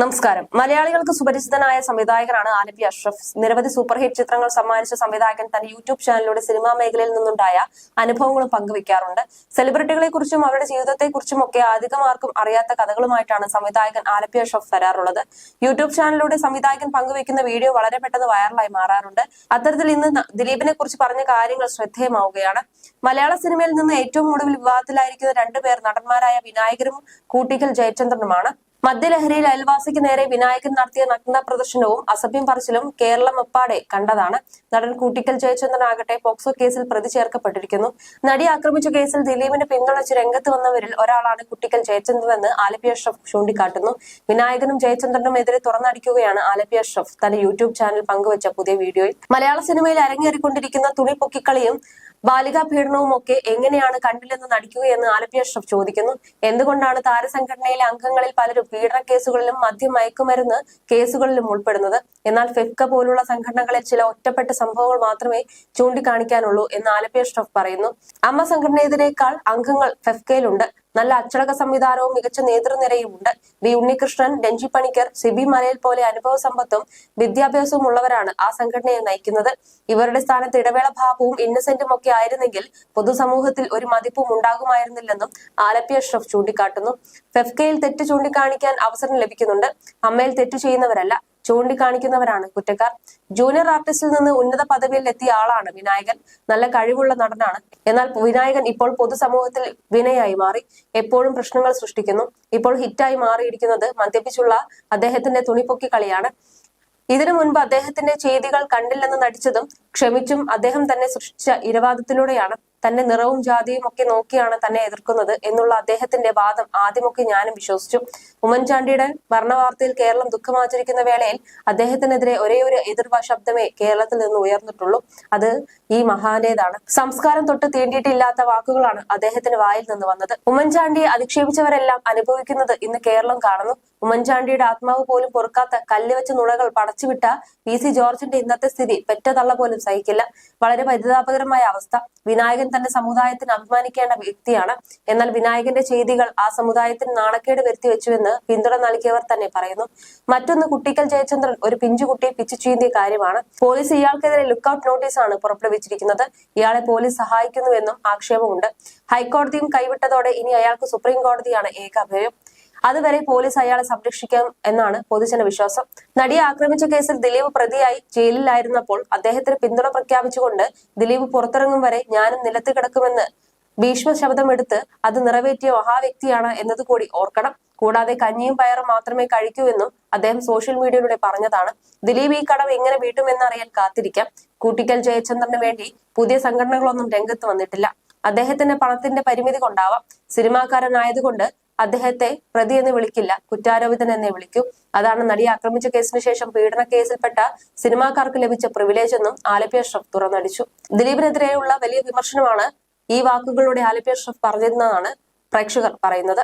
നമസ്കാരം. മലയാളികൾക്ക് സുപരിചിതനായ സംവിധായകനാണ് ആലപ്പി അഷ്റഫ്. നിരവധി സൂപ്പർ ഹിറ്റ് ചിത്രങ്ങൾ സമ്മാനിച്ച സംവിധായകൻ തന്റെ യൂട്യൂബ് ചാനലിലൂടെ സിനിമാ മേഖലയിൽ നിന്നുണ്ടായ അനുഭവങ്ങളും പങ്കുവെക്കാറുണ്ട്. സെലിബ്രിറ്റികളെ കുറിച്ചും അവരുടെ ജീവിതത്തെ കുറിച്ചും ഒക്കെ അധികം ആർക്കും അറിയാത്ത കഥകളുമായിട്ടാണ് സംവിധായകൻ ആലപ്പി അഷ്റഫ് വരാറുള്ളത്. യൂട്യൂബ് ചാനലിലൂടെ സംവിധായകൻ പങ്കുവെക്കുന്ന വീഡിയോ വളരെ പെട്ടെന്ന് വൈറലായി മാറാറുണ്ട്. അത്തരത്തിൽ ഇന്ന് ദിലീപിനെ കുറിച്ച് പറഞ്ഞ കാര്യങ്ങൾ ശ്രദ്ധേയമാവുകയാണ്. മലയാള സിനിമയിൽ നിന്ന് ഏറ്റവും ഒടുവിൽ വിവാദത്തിലായിരിക്കുന്ന രണ്ടുപേർ നടന്മാരായ വിനായകരും കൂട്ടിക്കൽ ജയചന്ദ്രനുമാണ്. മദ്യലഹരിയിൽ അയൽവാസിക്ക് നേരെ വിനായകൻ നടത്തിയ നഗ്ന പ്രദർശനവും അസഭ്യം പറച്ചിലും കേരളം ഒപ്പാടെ കണ്ടതാണ്. നടൻ കൂട്ടിക്കൽ ജയചന്ദ്രനാകട്ടെ പോക്സോ കേസിൽ പ്രതി ചേർക്കപ്പെട്ടിരിക്കുന്നു. നടി ആക്രമിച്ച കേസിൽ ദിലീപിനെ പിന്തുണച്ച് രംഗത്ത് വന്നവരിൽ ഒരാളാണ് കുട്ടിക്കൽ ജയചന്ദ്രൻ എന്ന് ആലപ്പി അഷ്റഫ് ചൂണ്ടിക്കാട്ടുന്നു. വിനായകനും ജയചന്ദ്രനും എതിരെ തുറന്നടിക്കുകയാണ് ആലപ്പി അഷ്റഫ്. തന്റെ യൂട്യൂബ് ചാനൽ പങ്കുവച്ച പുതിയ വീഡിയോയിൽ മലയാള സിനിമയിൽ അരങ്ങേറിക്കൊണ്ടിരിക്കുന്ന തുണി പൊക്കിക്കളിയും ബാലികാ പീഡനവും ഒക്കെ എങ്ങനെയാണ് കണ്ടില്ലെന്ന് നടിക്കുകയെന്ന് ആലപ്പി അഷ്റഫ് ചോദിക്കുന്നു. എന്തുകൊണ്ടാണ് താരസംഘടനയിലെ അംഗങ്ങളിൽ പലരും പീഡന കേസുകളിലും മദ്യം മയക്കുമരുന്ന് കേസുകളിലും ഉൾപ്പെടുന്നത്? എന്നാൽ ഫെഫ്ക പോലുള്ള സംഘടനകളിൽ ചില ഒറ്റപ്പെട്ട സംഭവങ്ങൾ മാത്രമേ ചൂണ്ടിക്കാണിക്കാനുള്ളൂ എന്ന് ആലപ്പി അഷ്റഫ് പറയുന്നു. അമ്മ സംഘടനയെതിരേക്കാൾ അംഗങ്ങൾ ഫെഫ്കയിലുണ്ട്. നല്ല അച്ചടക്ക സംവിധാനവും മികച്ച നേതൃനിരയും ഉണ്ട് വി ഉണ്ണികൃഷ്ണൻ രഞ്ജി പണിക്കർ സിബി മലയിൽ പോലെ അനുഭവ സമ്പത്തും വിദ്യാഭ്യാസവും ഉള്ളവരാണ് ആ സംഘടനയെ നയിക്കുന്നത്. ഇവരുടെ സ്ഥാനത്ത് ഇടവേള ഭാവവും ഇന്നസെന്റും ഒക്കെ ആയിരുന്നെങ്കിൽ പൊതുസമൂഹത്തിൽ ഒരു മതിപ്പും ഉണ്ടാകുമായിരുന്നില്ലെന്നും ആലപ്പി അഷ്റഫ് ചൂണ്ടിക്കാട്ടുന്നു. ഫെഫ്കയിൽ തെറ്റ് ചൂണ്ടിക്കാണിക്കാൻ അവസരം ലഭിക്കുന്നുണ്ട്. അമ്മയിൽ തെറ്റ് ചെയ്യുന്നവരല്ല. ചൂണ്ടിക്കാണിക്കുന്നവരാണ് കുറ്റക്കാർ. ജൂനിയർ ആർട്ടിസ്റ്റിൽ നിന്ന് ഉന്നത പദവിയിൽ എത്തിയ ആളാണ് വിനായകൻ. നല്ല കഴിവുള്ള നടനാണ്. എന്നാൽ വിനായകൻ ഇപ്പോൾ പൊതുസമൂഹത്തിൽ വിനയായി മാറി. എപ്പോഴും പ്രശ്നങ്ങൾ സൃഷ്ടിക്കുന്നു. ഇപ്പോൾ ഹിറ്റായി മാറിയിരിക്കുന്നത് മദ്യപിച്ചുള്ള അദ്ദേഹത്തിന്റെ തുണിപ്പൊക്കി കളിയാണ്. ഇതിനു മുൻപ് അദ്ദേഹത്തിന്റെ ചെയ്തികൾ കണ്ടില്ലെന്ന് നടിച്ചതും ക്ഷമിച്ചും അദ്ദേഹം തന്നെ സൃഷ്ടിച്ച ഇരവാദത്തിലൂടെയാണ്. തന്റെ നിറവും ജാതിയും ഒക്കെ നോക്കിയാണ് തന്നെ എതിർക്കുന്നത് എന്നുള്ള അദ്ദേഹത്തിന്റെ വാദം ആദ്യമൊക്കെ ഞാനും വിശ്വസിച്ചു. ഉമ്മൻചാണ്ടിയുടെ ഭരണവാർത്തയിൽ കേരളം ദുഃഖമാചരിക്കുന്ന വേളയിൽ അദ്ദേഹത്തിനെതിരെ ഒരേ ഒരു എതിർ ശബ്ദമേ കേരളത്തിൽ നിന്ന് ഉയർന്നിട്ടുള്ളൂ. അത് ഈ മഹാന്റേതാണ്. സംസ്കാരം തൊട്ട് തീണ്ടിയിട്ടില്ലാത്ത വാക്കുകളാണ് അദ്ദേഹത്തിന്റെ വായിൽ നിന്ന് വന്നത്. ഉമ്മൻചാണ്ടിയെ അധിക്ഷേപിച്ചവരെല്ലാം അനുഭവിക്കുന്നത് ഇന്ന് കേരളം കാണുന്നു. ഉമ്മൻചാണ്ടിയുടെ ആത്മാവ് പോലും പൊറുക്കാത്ത കല്ലുവെച്ച നുണകൾ പടച്ചുവിട്ട പി സി ജോർജിന്റെ ഇന്നത്തെ സ്ഥിതി പെറ്റതള്ള പോലും സഹിക്കില്ല. വളരെ പരിതാപകരമായ അവസ്ഥ. വിനായകൻ തന്റെ സമുദായത്തിന് അഭിമാനിക്കേണ്ട വ്യക്തിയാണ്. എന്നാൽ വിനായകന്റെ ചെയ്തികൾ ആ സമുദായത്തിന് നാണക്കേട് വരുത്തി വെച്ചുവെന്ന് പിന്തുണ നൽകിയവർ തന്നെ പറയുന്നു. മറ്റൊന്ന് കുട്ടിക്കൽ ജയചന്ദ്രൻ ഒരു പിഞ്ചുകുട്ടിയെ പിച്ചു ചീന്തിയ കാര്യമാണ്. പോലീസ് ഇയാൾക്കെതിരെ ലുക്കൌട്ട് ആണ് പുറപ്പെടുവിച്ചിരിക്കുന്നത്. ഇയാളെ പോലീസ് സഹായിക്കുന്നുവെന്നും ആക്ഷേപമുണ്ട്. ഹൈക്കോടതിയും കൈവിട്ടതോടെ ഇനി അയാൾക്ക് സുപ്രീം കോടതിയാണ് ഏക അഭയം അതുവരെ പോലീസ് അയാളെ സംരക്ഷിക്കാം എന്നാണ് പൊതുജന വിശ്വാസം. നടിയെ ആക്രമിച്ച കേസിൽ ദിലീപ് പ്രതിയായി ജയിലിലായിരുന്നപ്പോൾ അദ്ദേഹത്തിന് പിന്തുണ പ്രഖ്യാപിച്ചുകൊണ്ട് ദിലീപ് പുറത്തിറങ്ങും വരെ ഞാനും നിലത്ത് കിടക്കുമെന്ന് ഭീഷ്മ ശബ്ദമെടുത്ത് അത് നിറവേറ്റിയ മഹാവ്യക്തിയാണ് എന്നത് കൂടി ഓർക്കണം. കൂടാതെ കഞ്ഞിയും പയറും മാത്രമേ കഴിക്കൂ എന്നും അദ്ദേഹം സോഷ്യൽ മീഡിയയിലൂടെ പറഞ്ഞതാണ്. ദിലീപ് ഈ കടം എങ്ങനെ വീട്ടുമെന്നറിയാൻ കാത്തിരിക്കാം. കൂട്ടിക്കൽ ജയചന്ദ്രന് വേണ്ടി പുതിയ സംഘടനകളൊന്നും രംഗത്ത് വന്നിട്ടില്ല. അദ്ദേഹത്തിന്റെ പണത്തിന്റെ പരിമിതി കൊണ്ടാവാം. സിനിമാക്കാരനായതുകൊണ്ട് അദ്ദേഹത്തെ പ്രതി എന്ന് വിളിക്കില്ല കുറ്റാരോപിതൻ എന്നേ വിളിക്കൂ. അതാണ് നടിയെ ആക്രമിച്ച കേസിന് ശേഷം പീഡന കേസിൽപ്പെട്ട സിനിമാക്കാർക്ക് ലഭിച്ച പ്രിവിലേജ് എന്നും ആലപ്പി അഷ്റഫ് തുറന്നടിച്ചു. ദിലീപിനെതിരെയുള്ള വലിയ വിമർശനമാണ് ഈ വാക്കുകളിലൂടെ ആലപ്പി അഷ്റഫ് പറഞ്ഞിരുന്നതാണ് പ്രേക്ഷകർ പറയുന്നത്.